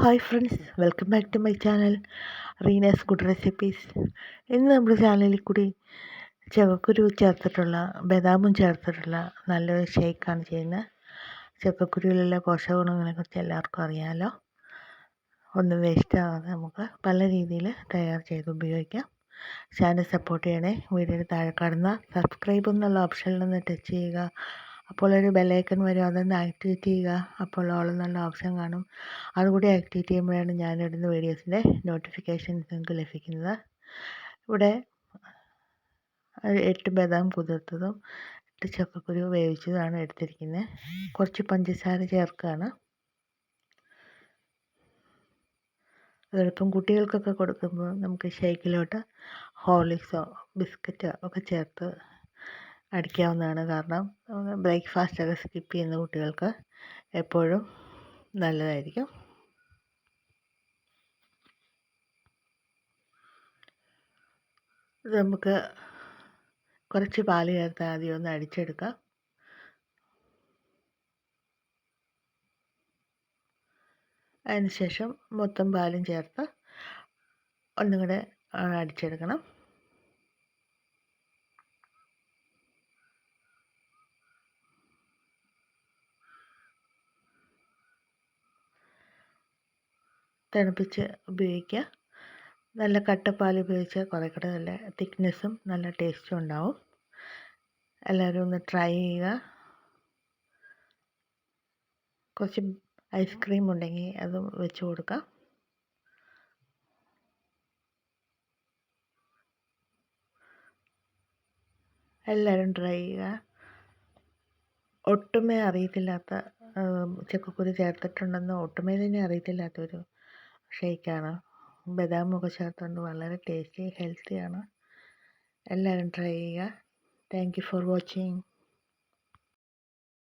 Hi friends welcome back to my channel Reena's good recipes. ഇന്ന് നമ്മുടെ ചാനലിൽ കൂടി ചക്കക്കുരു ചേർത്തിട്ടുള്ള ബദാമും ചേർത്തിട്ടുള്ള നല്ലൊരു ഷേക്കാണ് ചെയ്യുന്നത്. ചക്കക്കുരുവിലുള്ള പോഷകഗുണങ്ങളെക്കുറിച്ച് എല്ലാവർക്കും അറിയാമല്ലോ ഒന്നും വേസ്റ്റ് ആവാതെ നമുക്ക് പല രീതിയിൽ തയ്യാർ ചെയ്ത് ഉപയോഗിക്കാം. ചാനൽ സപ്പോർട്ട് ചെയ്യണേ വീഡിയോയുടെ താഴെ കാണുന്ന സബ്സ്ക്രൈബ് എന്നുള്ള ഓപ്ഷനിൽ നിന്ന് ടച്ച് ചെയ്യുക. അപ്പോൾ ഒരു ബെല്ലൈക്കൺ വരും. അതൊന്ന് ആക്ടിവേറ്റ് ചെയ്യുക? അപ്പോൾ ഓൾ എന്നുള്ള ഓപ്ഷൻ കാണും. അതുകൂടി ആക്ടിവേറ്റ് ചെയ്യുമ്പോഴാണ് ഇടുന്ന വീഡിയോസിന്റെ നോട്ടിഫിക്കേഷൻ നിങ്ങൾക്ക് ലഭിക്കുന്നത്. ഇവിടെ എട്ട് ബദാം കുതിർത്തതും എട്ട് ചക്കക്കുരു വേവിച്ചതാണ് എടുത്തിരിക്കുന്നത് കുറച്ച് പഞ്ചസാര ചേർക്കുകയാണ് അതോടൊപ്പം കുട്ടികൾക്കൊക്കെ കൊടുക്കുമ്പോൾ നമുക്ക് ഷേക്കിലോട്ട് ഹോർലിക്സോ ബിസ്ക്കറ്റോ ഒക്കെ ചേർത്ത് അടിക്കാവുന്നതാണ് കാരണം ബ്രേക്ക്ഫാസ്റ്റ് ഒക്കെ സ്കിപ്പ് ചെയ്യുന്ന കുട്ടികൾക്ക് എപ്പോഴും നല്ലതായിരിക്കും. നമുക്ക് കുറച്ച് പാൽ ചേർത്ത് ആദ്യം ഒന്ന് അടിച്ചെടുക്കാം. അതിനുശേഷം മൊത്തം പാലും ചേർത്ത് ഒന്നും കൂടെ അടിച്ചെടുക്കണം. തണുപ്പിച്ച് ഉപയോഗിക്കുക. നല്ല കട്ടപ്പാൽ ഉപയോഗിച്ച് കൂടെ നല്ല തിക്നെസ്സും നല്ല ടേസ്റ്റും ഉണ്ടാവും. എല്ലാവരും ഒന്ന് ട്രൈ ചെയ്യുക. കുറച്ച് ഐസ്ക്രീം ഉണ്ടെങ്കിൽ അതും വെച്ച് കൊടുക്കാം. എല്ലാവരും ട്രൈ ചെയ്യുക. ഒട്ടുമേ അറിയത്തില്ലാത്ത ചക്കക്കുരു ചേർത്തിട്ടുണ്ടെന്ന് ഒട്ടുമേ തന്നെ അറിയത്തില്ലാത്തൊരു ഷേക്കാണ്. ബദാമൊക്കെ ചേർത്തുകൊണ്ട് വളരെ ടേസ്റ്റി ഹെൽത്തിയാണ് എല്ലാവരും ട്രൈ ചെയ്യുക. Thank you for watching